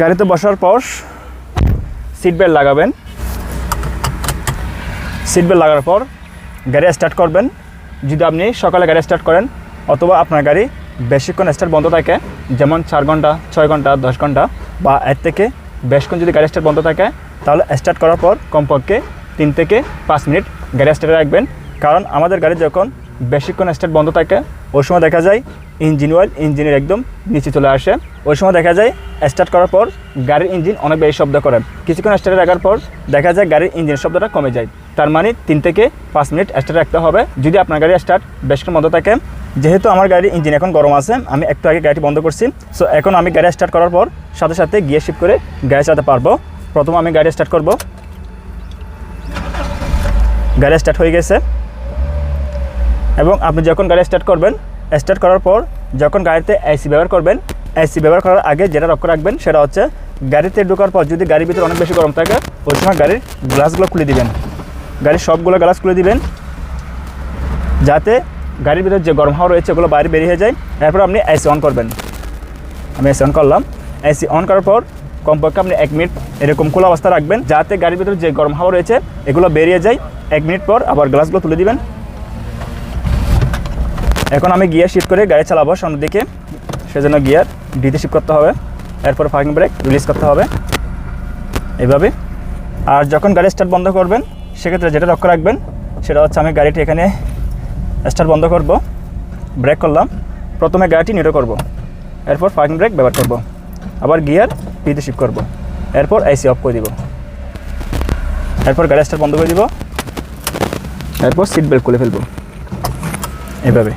গাড়িতে বসার পর সিট বেল্ট লাগাবেন। সিট বেল্ট লাগার পর গাড়ি স্টার্ট করবেন। যদি আপনি সকালে গাড়ি স্টার্ট করেন, অথবা আপনার গাড়ি বেশিক্ষণ স্টার্ট বন্ধ থাকে, যেমন চার ঘণ্টা, ছয় ঘণ্টা, দশ ঘণ্টা, বা এর থেকে বেশক্ষণ যদি গাড়ি স্টার্ট বন্ধ থাকে, তাহলে স্টার্ট করার পর কমপক্ষে তিন থেকে পাঁচ মিনিট গাড়ি স্টার্টে রাখবেন। কারণ আমাদের গাড়ি যখন বেশিক্ষণ স্টার্ট বন্ধ থাকে, ওই সময় দেখা যায় ইঞ্জিন অয়েল ইঞ্জিনের একদম নিচে চলে আসে। ওই সময় দেখা যায় স্টার্ট করার পর গাড়ির ইঞ্জিন অনেক বেশি শব্দ করে। কিছুক্ষণ স্টার্টে রাখার পর দেখা যায় গাড়ির ইঞ্জিন শব্দটা কমে যায়। তার মানে তিন থেকে পাঁচ মিনিট স্টার্ট রাখতে হবে। যদি আপনার গাড়ি স্টার্ট বেশক্ষণ বন্ধ থাকে, যেহেতু আমার গাড়ির ইঞ্জিন এখন গরম আছে, আমি একটু আগে গাড়িটি বন্ধ করছি। সো এখন আমি গাড়ি স্টার্ট করার পর সাথে সাথে গিয়ে শিফট করে গাড়ি চালাতে পারব। প্রথম আমি গাড়ি স্টার্ট করব। গাড়ি স্টার্ট হয়ে গেছে। এবং আপনি যখন গাড়ি স্টার্ট করবেন স্টার্ট করার পর যখন গাড়িতে এসি ব্যবহার করবেন এসি ব্যবহার করার আগে যেটা লক্ষ্য রাখবেন সেটা হচ্ছে গাড়িতে ঢোকার পর যদি গাড়ির ভিতরে অনেক বেশি গরম থাকে, ওই সময় গাড়ির গ্লাসগুলো খুলে দিবেন। গাড়ির সবগুলো গ্লাস খুলে দিবেন, যাতে গাড়ির ভিতরে যে গরম হাওয়া রয়েছে ওগুলো বাইরে বেরিয়ে যায়। এরপর আপনি এসি অন করবেন। আমি এসি অন করলাম। এসি অন করার পর কমপক্ষে আপনি এক মিনিট এরকম খোলা অবস্থা রাখবেন, যাতে গাড়ির ভিতরে যে গরম হাওয়া রয়েছে, এগুলো বেরিয়ে যায়। এক মিনিট পর আবার গ্লাসগুলো তুলে দিবেন। এখন আমি গিয়ার শিফট করে গাড়ি চালাবো সামনের দিকে। সেজন্য গিয়ার ডিতে শিফট করতে হবে। এরপর পার্কিং ব্রেক রিলিজ করতে হবে। এইভাবে। আর যখন গাড়ি স্টার্ট বন্ধ করবেন, সেক্ষেত্রে যেটা লক্ষ্য রাখবেন, সেটা হচ্ছে আমি গাড়িটি এখানে স্টার্ট বন্ধ করব। ব্রেক করলাম। প্রথমে গাড়িটি নিটো করব। এরপর পার্কিং ব্রেক ব্যবহার করব। আবার গিয়ার ডিতে শিফট করব। এরপর এসি অফ করে দিব। এরপর গাড়ি স্টার্ট বন্ধ করে দিব। এরপর সিট বেল্ট খুলে ফেলব। এভাবে